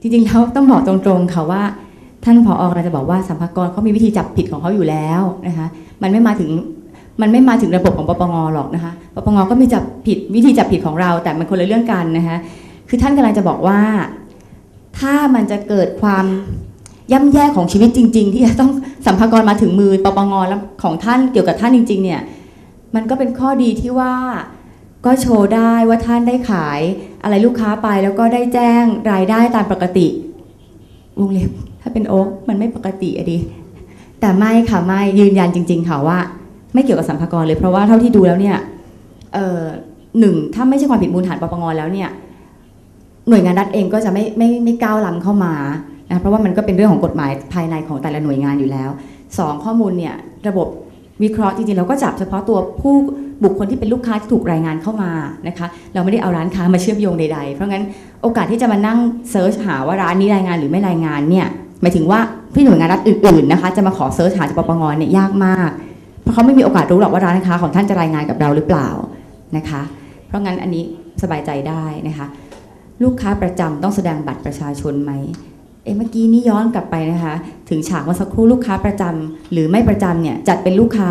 จริงๆแล้วต้องบอกตรงๆค่ะว่า ท่านผออกำลังจะบอกว่าสัมภากรเขามีวิธีจับผิดของเขาอยู่แล้วนะคะมันไม่มาถึงมันไม่มาถึงระบบของปปงหรอกนะคะปปงก็มีจับผิดวิธีจับผิดของเรา แต่มันคนละเรื่องกันนะคะคือท่านกำลังจะบอกว่า ถ้ามันจะเกิดความย่ำแย่ของชีวิตจริง ๆ ที่จะต้องสัมภากรมาถึงมือปปงแล้วของท่านเกี่ยวกับท่านจริง ๆ เนี่ยมันก็เป็นข้อดีที่ว่าก็โชว์ได้ว่าท่านได้ขาย อะไรลูกค้าไปแล้วก็ได้แจ้งรายได้ตามปกติวงเล็บถ้าเป็นโอ๊กมันไม่ปกติอะดิแต่ไม่ค่ะไม่ยืนยันจริง ๆ ค่ะว่า ไม่เกี่ยวกับสัมภากรเลย เพราะว่าเท่าที่ดูแล้วเนี่ยหนึ่งถ้าไม่ใช่ความผิดมูลฐานปปงแล้วเนี่ยหน่วยงานรัฐเองก็จะไม่ไม่ไม่ก้าวล้ำเข้ามานะเพราะว่ามันก็เป็นเรื่องของกฎหมายภายในของแต่ละหน่วยงานอยู่แล้วสองข้อมูลเนี่ยระบบวิเคราะห์จริงๆเราก็จับเฉพาะตัวผู้ บุคคลที่เป็นลูกค้าที่ถูกรายงานเข้ามานะคะ เราไม่ได้เอาร้านค้ามาเชื่อมโยงใดๆ เพราะงั้นโอกาสที่จะมานั่งเซิร์ชหาว่าร้านนี้รายงานหรือไม่รายงานเนี่ยหมายถึงว่าพี่หน่วยงานรัฐอื่นๆนะคะจะมาขอเซิร์ชหาจากปปงเนี่ยยากมาก เพราะเขาไม่มีโอกาสรู้หรอกว่าร้านค้าของท่านจะรายงานกับเราหรือเปล่านะคะ เพราะงั้นอันนี้สบายใจได้นะคะ ลูกค้าประจำต้องแสดงบัตรประชาชนไหมเอ๊ะเมื่อกี้นี่ย้อนกลับไปนะคะ ถึงฉากเมื่อสักครู่ลูกค้าประจำหรือไม่ประจำเนี่ยจัดเป็นลูกค้า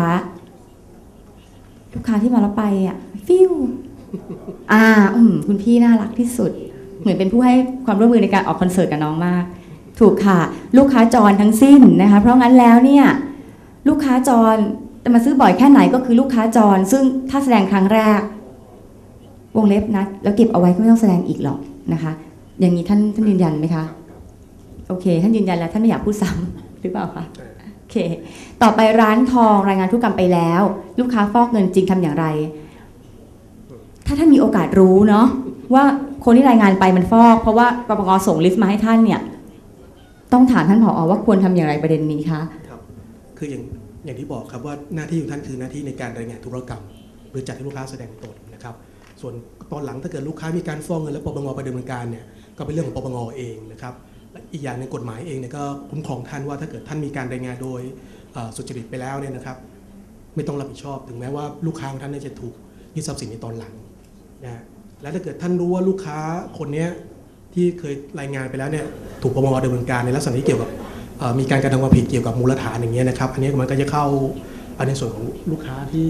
ลูกค้าที่มาแล้วไปอะฟิวอ่าอืมคุณพี่น่ารักที่สุด เหมือนเป็นผู้ให้ความร่วมมือในการออกคอนเสิร์ตกับน้องมาก ถูกค่ะ ลูกค้าจรทั้งสิ้นนะคะ เพราะงั้นแล้วเนี่ย ลูกค้าจรจะมาซื้อบ่อยแค่ไหนก็คือลูกค้าจร ซึ่งถ้าแสดงครั้งแรก วงเล็บนะแล้วเก็บเอาไว้ก็ไม่ต้องแสดงอีกหรอกนะคะ อย่างนี้ท่านท่านยืนยันไหมคะ โอเค ท่านยืนยันแล้วท่านไม่อยากพูดซ้ำหรือเปล่าคะโอเค ต่อไปร้านทองรายงานธุรกรรมไปแล้ว ลูกค้าฟอกเงินจริงทำอย่างไร ถ้าท่านมีโอกาสรู้เนาะว่าคนที่รายงานไปมันฟอก เพราะว่าปปงส่งลิสต์มาให้ท่านเนี่ย ต้องถามท่านผอว่าควรทำอย่างไรประเด็นนี้คะครับคืออย่างอย่างที่บอกครับว่าหน้าที่ของท่านคือหน้าที่ในการรายงานธุรกรรม หรือจัดให้ลูกค้าแสดงตนนะครับ ส่วนตอนหลังถ้าเกิดลูกค้ามีการฟ้องเงินแล้วปปงไปดำเนินการเนี่ยก็เป็นเรื่องของปปงเองนะครับและอีกอย่างในกฎหมายเองเนี่ยก็คุ้มครองท่านว่าถ้าเกิดท่านมีการรายงานโดย สุจริตไปแล้วเนี่ยนะครับ ไม่ต้องรับผิดชอบถึงแม้ว่าลูกค้าของท่านนี่จะถูกยึดทรัพย์สินในตอนหลังนะฮะและถ้าเกิดท่านรู้ว่าลูกค้าคนนี้ที่เคยรายงานไปแล้วเนี่ยถูกปปงดำเนินการในลักษณะที่เกี่ยวกับมีการกระทำความผิดเกี่ยวกับมูลฐานอย่างเงี้ยนะครับ อันนี้มันก็จะเข้าในส่วนของลูกค้าที่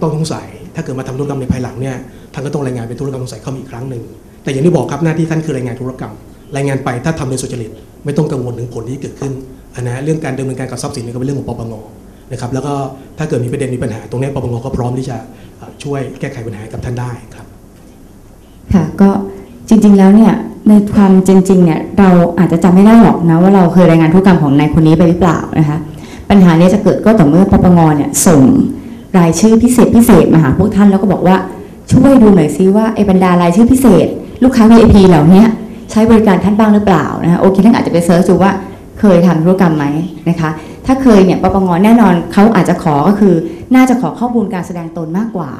ต้องสงสัย ถ้าเกิดมาทำธุรกรรมในภายหลังเนี่ยท่านก็ต้องรายงานเป็นธุรกรรมสงสัยเข้ามาอีกครั้งหนึ่งแต่อย่างที่บอกครับหน้าที่ท่านคือรายงานธุรกรรม รายงานไปถ้าทำโดยสุจริต ไม่ต้องกังวลถึงผลที่เกิดขึ้นอันนะเรื่องการดำเนินการกับทรัพย์สินเนยก็เป็นเรื่องของปปงนะครับแล้วก็ถ้าเกิดมีประเด็นมีปัญหาตรงนี้ปปงก็พร้อมที่จะช่วยแก้ไขปัญหาให้กับท่านได้ครับค่ะก็จริง ๆแล้วเนี่ยในความจริงๆเนี่ยเราอาจจะจำไม่ได้หรอกนะว่าเราเคยรายงานธุรกรรมของนายคนนี้ไปหรือเปล่านะคะปัญหาเนี้จะเกิดก็ต่อเมื่อปปงเนี่ยส่งรายชื่อพิเศษพิเศษมาหาพวกท่านแล้วก็บอกว่าช่วยดูหน่อยซิว่าไอ้บรรดารายชื่อพิเศษ ลูกค้า VIP เหล่านี้ ใช้บริการท่านบ้างหรือเปล่านะคะโอเคท่านอาจจะไปเซิร์ชดูว่าเคยทำธุรกรรมไหมนะคะ ถ้าเคยเนี่ยปปงแน่นอนเขาอาจจะขอก็คือ น่าจะขอข้อมูลการแสดงตนมากกว่า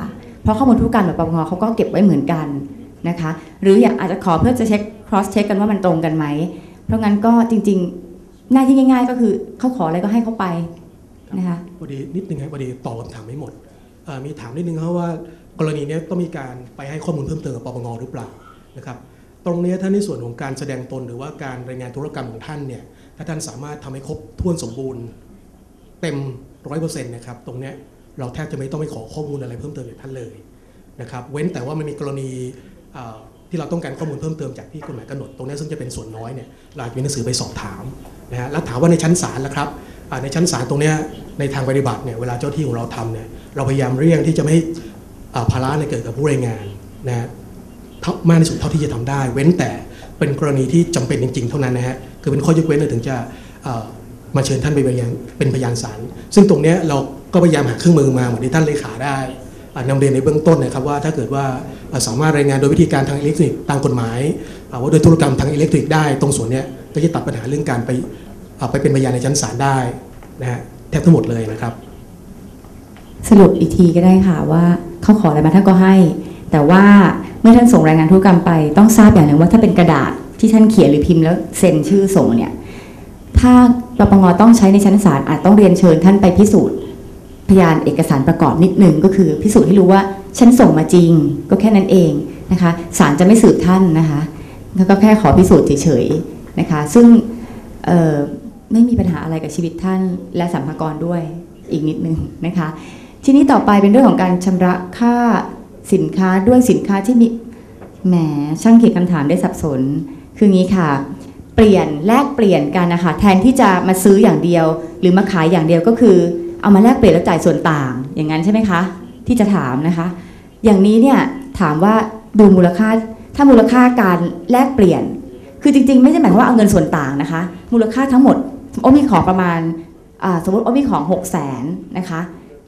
เพราะข้อมูลธุรกรรมแบบปปงเขาก็เก็บไว้เหมือนกันนะคะ หรืออยากอาจจะขอเพื่อจะเช็ค cross check กันว่ามันตรงกันไหม เพราะงั้นก็จริงๆ หน้าที่ง่าย ๆ ก็คือเขาขออะไรก็ให้เขาไปนะคะพอดีนิดนึงครับพอดีตอบคำถามไม่หมดมีถามนิดนึงครับว่ากรณีนี้ต้องมีการไปให้ข้อมูลเพิ่มเติมกับปปงหรือเปล่านะครับ ตรงนี้ยถ้าในส่วนของการแสดงตนหรือว่าการรายงานธุรกรรมของท่านเนี่ยถ้าท่านสามารถทำให้ครบถ้วนสมบูรณ์ เต็มร้อยเปอร์เซ็นต์นะครับตรงเนี้ยเราแทบจะไม่ต้องไปขอข้อมูลอะไรเพิ่มเติมจากท่านเลยนะครับเว้นแต่ว่ามันมีกรณีที่เราต้องการข้อมูลเพิ่มเติมจากที่กฎหมายกำหนดตรงเนี้ยซึ่งจะเป็นส่วนน้อยเนี่ยเราอาจจะมีหนังสือไปสอบถามนะฮะแล้วถามว่าในชั้นศาลล่ะครับในชั้นศาลตรงเนี้ยในทางปฏิบัติเนี่ยเวลาเจ้าที่ของเราทำเนี่ยเราพยายามเลี่ยงที่จะไม่ให้อ่าภาระเนี่ยเกิดกับผู้รายงานนะฮะ มากที่สุดเท่าที่จะทำได้ เว้นแต่เป็นกรณีที่จำเป็นจริงๆเท่านั้นนะฮะคือเป็นข้อยกเว้นเลยถึงจะมาเชิญท่านไปเป็นพยานเป็นพยานศาลซึ่งตรงนี้เราก็พยายามหาเครื่องมือมาเหมือนที่ท่านเลขาได้อ่านำเรียนในเบื้องต้นนะครับว่าถ้าเกิดว่าสามารถรายงานโดยวิธีการทางอิเล็กทรอนิกส์ตามกฎหมายว่าโดยธุรกรรมทางอิเล็กทรอนิกส์ได้ตรงส่วนนี้ก็จะตัดปัญหาเรื่องการไปไปเป็นพยานในชั้นศาลได้นะฮะแทบทั้งหมดเลยนะครับ สรุปอีกทีก็ได้ค่ะว่าเขาขออะไรมาท่านก็ให้ แต่ว่า มื่อท่านส่งรายงานธุรกรรมไป ต้องทราบอย่างหนึ่งว่าถ้าเป็นกระดาษที่ท่านเขียนหรือพิมพ์แล้วเซ็นชื่อส่งเนี่ย ถ้าปปงต้องใช้ในชั้นศาลอาจต้องเรียนเชิญท่านไปพิสูจน์ พยานเอกสารประกอบนิดหนึ่งก็คือ พิสูจน์ให้รู้ว่าฉันส่งมาจริง ก็แค่นั้นเองนะคะศาลจะไม่สืบท่านนะคะแล้วก็แค่ขอพิสูจน์เฉยๆนะคะ ซึ่งไม่มีปัญหาอะไรกับชีวิตท่านและสัมภาระด้วยอีกนิดนึงนะคะ ทีนี้ต่อไปเป็นเรื่องของการชำระค่า สินค้าด้วยสินค้าที่มีแหมช่างเขียนคำถามได้สับสน คืองี้ค่ะ เปลี่ยนแลกเปลี่ยนกันนะคะแทนที่จะมาซื้ออย่างเดียว หรือมาขายอย่างเดียวก็คือ เอามาแลกเปลี่ยนแล้วจ่ายส่วนต่าง อย่างนั้นใช่ไหมคะ ที่จะถามนะคะ อย่างนี้เนี่ยถามว่าดูมูลค่าถ้ามูลค่าการแลกเปลี่ยน คือจริง ๆ ไม่ใช่หมายความว่าเอาเงินส่วนต่างนะคะ มูลค่าทั้งหมดโอ้มีของประมาณสมมติโอ้มีของ 6 0 0แสนนะคะ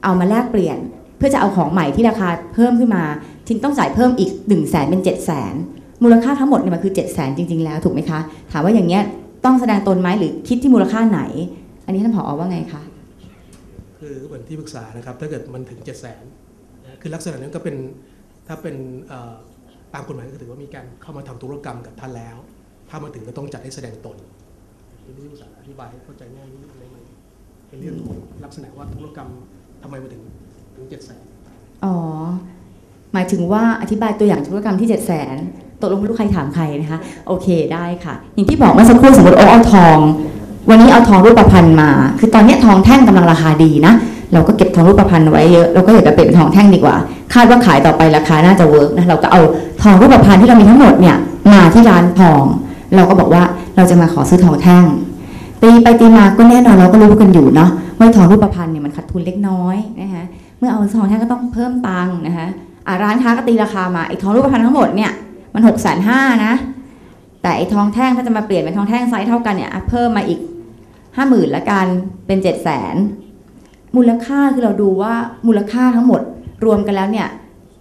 เอามาแลกเปลี่ยน เพื่อจะเอาของใหม่ที่ราคาเพิ่มขึ้นมาทินต้องจ่ายเพิ่มอีก1นึ่งแสนเป็น7จ็ดแสนมูลค่าทั้งหมดเนี่ยมันคือ7จ็ดแสนจริง ๆ แล้วถูกไหมคะ ถามว่าอย่างเงี้ยต้องแสดงตนไหมหรือคิดที่มูลค่าไหน อันนี้ท่านผอว่าไงคะคือเหมือนที่ปรึกษานะครับถ้าเกิดมันถึง7 0 0 0 0นนคือลักษณะนั้นก็เป็นถ้าเป็นตามกฎหมายก็ถือว่ามีการเข้ามาทำธุรกรรมกับท่านแล้ว ถ้ามาถึงก็ต้องจัดให้แสดงตนที่ที่ปรึกษาอธิบายให้เข้าใจง่ายนิดนึงได้ไหมเป็นเรื่องของลักษณะว่าธุรกรรมทำไมมาถึง ถึงเจ็ดแสนอ๋อ หมายถึงว่าอธิบายตัวอย่างธุรกรรมที่7 0 0 0 0นตกลงไม่รู้ใครถามใครนะคะ โอเคได้ค่ะ อย่างที่บอกเมื่อสักครู่สมมติโอ้เอาทอง วันนี้เอาทองรูปประพรรณมา คือตอนนี้ทองแท่งกำลังราคาดีนะ เราก็เก็บทองรูปประพรรณไว้เยอะเราก็อยากจะเปลี่ยนเป็นทองแท่งดีกว่า คาดว่าขายต่อไปราคาน่าจะเวิร์กนะเราก็เอาทองรูปประพรรณที่เรามีทั้งหมดเนี่ยมาที่ร้านทอง เราก็บอกว่าเราจะมาขอซื้อทองแท่งตีไปตีมาก็แน่นอนเราก็รู้กันอยู่เนาะว่าทองรูปประพรรณเนี่ยมันขาดทุนเล็กน้อยนะคะ เมื่อเอาทองแท่งก็ต้องเพิ่มตังค์นะคะอะร้านค้าก็ตีราคามาไอ้ทองรูปพรรณทั้งหมดเนี่ยมันหกแสนห้านะ แต่ไอ้ทองแท่งถ้าจะมาเปลี่ยนเป็นทองแท่งไซส์เท่ากันเนี่ยเพิ่มมาอีกห้าหมื่นละกันเป็นเจ็ดแสนมูลค่าคือเราดูว่ามูลค่าทั้งหมดรวมกันแล้วเนี่ย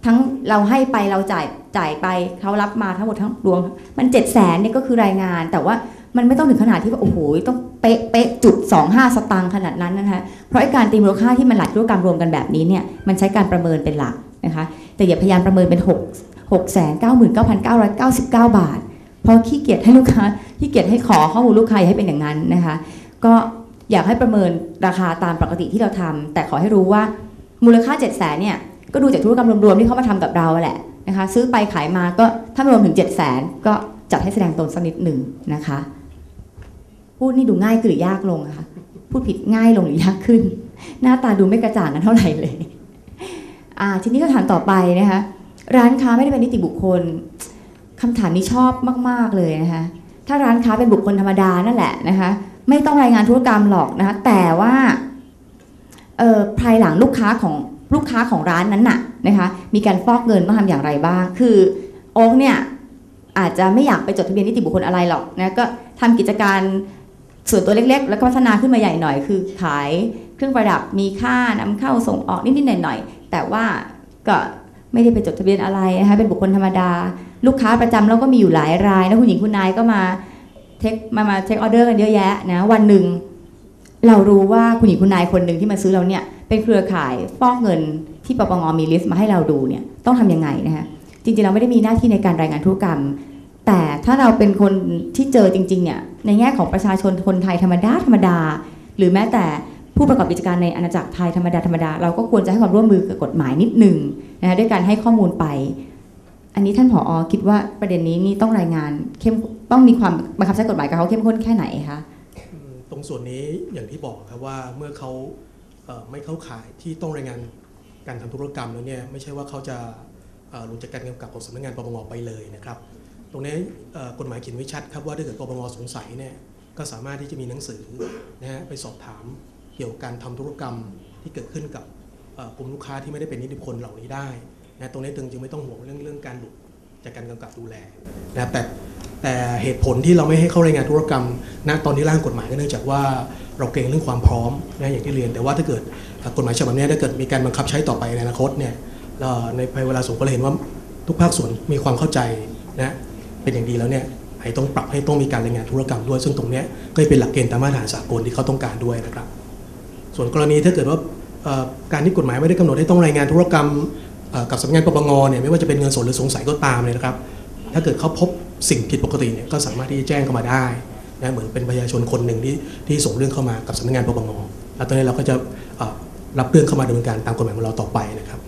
ทั้งเราให้ไปเราจ่ายจ่ายไปเขารับมาทั้งหมดทั้งรวมมันเจ็ดแสนเนี่ยก็คือรายงาน แต่ว่ามันไม่ต้องถึงขนาดที่ว่าโอ้โหต้องเป๊ะเป๊ะจุดสองห้าสตางค์ขนาดนั้นนะคะเพราะไอ้การตีมูลค่าที่มันหลักธุรกรรมรวมกันแบบนี้เนี่ยมันใช้การประเมินเป็นหลักนะคะแต่อย่าพยายามประเมินเป็น 6 6 9 9 9 9 9 บาท เพราะขี้เกียจให้ลูกค้าขี้เกียจให้ขอข้อมูลลูกค้าอย่าให้เป็นอย่างนั้นนะคะก็อยากให้ประเมินราคาตามปกติที่เราทำแต่ขอให้รู้ว่ามูลค่า 7 0 0 0 0นเนี่ยก็ดูจากธุรกรรมรวมๆที่เขามาทำกับเราแหละนะคะซื้อไปขายมาก็ถ้ารวมถึง 7 0 0 0 0 0ก็จัดให้แสดงตนสักนิดหนึ่งนะคะ พูดนี่ดูง่ายขึ้นหรือยากลงอะคะพูดผิดง่ายลงหรือยากขึ้น หน้าตาดูไม่กระจ่างกันเท่าไหร่เลยอ่าทีนี้ก็ถามต่อไปนะคะร้านค้าไม่ได้เป็นนิติบุคคลคำถามนี้ชอบมาก ๆเลยนะคะถ้าร้านค้าเป็นบุคคลธรรมดานั่นแหละนะคะไม่ต้องรายงานธุรกรรมหรอกนะคะแต่ว่าเอ่อภายหลังลูกค้าของลูกค้าของร้านนั้นน่ะนะคะมีการฟอกเงินต้องทำอย่างไรบ้าง คือโอ๊กเนี่ยอาจจะไม่อยากไปจดทะเบียนนิติบุคคลอะไรหรอกนะก็ทำกิจการ ส่วนตัวเล็กๆ แล้วก็พัฒนาขึ้นมาใหญ่หน่อย คือขายเครื่องประดับมีค่านำเข้าส่งออกนิดๆหน่อยๆแต่ว่าก็ไม่ได้ไปจดทะเบียนอะไรนะคะเป็นบุคคลธรรมดา ลูกค้าประจำเราก็มีอยู่หลายรายนะคุณหญิงคุณนายก็มาเทคมามาเทคออเดอร์กันเยอะแยะนะวันหนึ่งเรารู้ว่าคุณหญิงคุณนายคนหนึ่งที่มาซื้อเราเนี่ยเป็นเครือข่ายฟอกเงินที่ปปงมีลิสต์มาให้เราดูเนี่ยต้องทำยังไงนะคะจริงๆเราไม่ได้มีหน้าที่ในการรายงานธุรกรรม แต่ถ้าเราเป็นคนที่เจอจริงๆเนี่ยในแง่ของประชาชนคนไทยธรรมดาธรรมดา หรือแม้แต่ผู้ประกอบกิจการในอาณาจักรไทยธรรมดาธรรมดาเราก็ควรจะให้ความร่วมมือกับกฎหมายนิดหนึ่งนะคะด้วยการให้ข้อมูลไป อันนี้ท่านผออคิดว่าประเด็นนี้นี่ต้องรายงานเข้มต้องมีความบังคับใช้กฎหมายกับเขาเข้มข้นแค่ไหนคะตรงส่วนนี้อย่างที่บอกครับว่าเมื่อเขาเไม่เข้าข่ายที่ต้องรายงานการทำธุรกรรมแล้วเนี่ยไม่ใช่ว่าเขาจะหลุดจากการกำกับของสำนักงานปปงไปเลยนะครับ รงนี้กฎหมายเขียนไว้ชัดครับว่าถ้าเกิดปปงสงสัยเนี่ยก็สามารถที่จะมีหนังสือนะฮะไปสอบถามเกี่ยวกับการทำธุรกรรมที่เกิดขึ้นกับกลุ่มลูกค้าที่ไม่ได้เป็นนิติบุคคลเหล่านี้ได้นะตรงนี้ตึงจึงไม่ต้องห่วงเรื่องเรื่องการหลุดจากการกำกับดูแลนะครับแต่แต่เหตุผลที่เราไม่ให้เข้ารายงานธุรกรรมณตอนที่ร่างกฎหมายก็เนื่องจากว่าเราเกรงเรื่องความพร้อมนะอย่างที่เรียน แต่ว่าถ้าเกิดกฎหมายฉบับนี้ถ้าเกิดมีการบังคับใช้ต่อไปในอนาคตเนี่ยในภายเวลาสูงก็เลยเห็นว่าทุกภาคส่วนมีความเข้าใจนะ เป็นอย่างดีแล้วเนี่ยไอ้ต้องปรับให้ต้องมีการรายงานธุรกรรมด้วย ซึ่งตรงนี้ก็เป็นหลักเกณฑ์ตามมาตรฐานสากลที่เขาต้องการด้วยนะครับ ส่วนกรณีถ้าเกิดว่าการที่กฎหมายไม่ได้กำหนดให้ต้องรายงานธุรกรรมกับสำนักงานปปงเนี่ยไม่ว่าจะเป็นเงินสดหรือสงสัยก็ตามเลยนะครับ ถ้าเกิดเขาพบสิ่งผิดปกติเนี่ยก็สามารถที่จะแจ้งเข้ามาได้นะเหมือนเป็นประชาชนคนหนึ่งที่ที่ส่งเรื่องเข้ามากับสำนักงานปปงแล้วตอนนี้เราก็จะรับเรื่องเข้ามาดำเนินการตามกฎหมายของเราต่อไปนะครับ